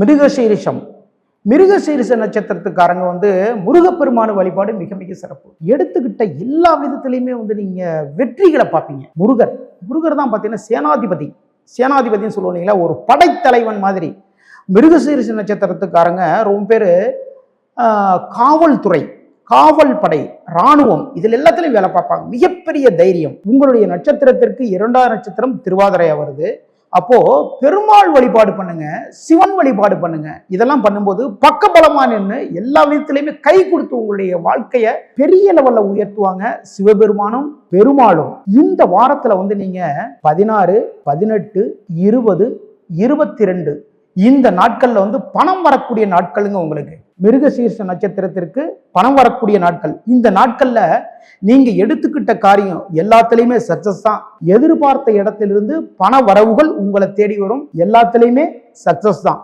மிருகசீரிஷம். மிருகசீரிச நட்சத்திரத்துக்காரங்க வந்து முருகப்பெருமான வழிபாடு மிக மிக சிறப்பு. எடுத்துக்கிட்ட எல்லா விதத்துலையுமே வந்து நீங்க வெற்றிகளை பார்ப்பீங்க. முருகர். முருகர் தான் பார்த்தீங்கன்னா சேனாதிபதி. சேனாதிபதின்னு சொல்லுவோம் இல்லைங்களா? ஒரு படைத்தலைவன் மாதிரி. மிருகசீரிச நட்சத்திரத்துக்காரங்க ரொம்ப பேர் காவல்துறை காவல் படை ராணுவம் இதில் எல்லாத்துலையும் வேலை பார்ப்பாங்க. மிகப்பெரிய தைரியம். உங்களுடைய நட்சத்திரத்திற்கு இரண்டாம் நட்சத்திரம் திருவாதிரையாக வருது. அப்போ பெருமாள் வழிபாடு பண்ணுங்க சிவன் வழிபாடு பண்ணுங்க. இதெல்லாம் பண்ணும்போது பக்கபலமா நின்று எல்லா விதத்திலையுமே கை கொடுத்து உங்களுடைய வாழ்க்கைய பெரிய லெவல்ல உயர்த்துவாங்க சிவபெருமானும் பெருமாளும். இந்த வாரத்துல வந்து நீங்க பதினாறு பதினெட்டு இருபது இருபத்தி ரெண்டு இந்த நாட்கள்ல வந்து பணம் வரக்கூடிய நாட்களுங்க உங்களுக்கு. மிருகசீர்ஷ நட்சத்திரத்திற்கு பணம் வரக்கூடிய நாட்கள். இந்த நாட்கள்ல நீங்க எடுத்துக்கிட்ட காரியம் எல்லாத்துலயுமே சக்சஸ் தான். எதிர்பார்த்த இடத்திலிருந்து பண வரவுகள் உங்களை தேடி வரும். எல்லாத்துலயுமே சக்சஸ் தான்.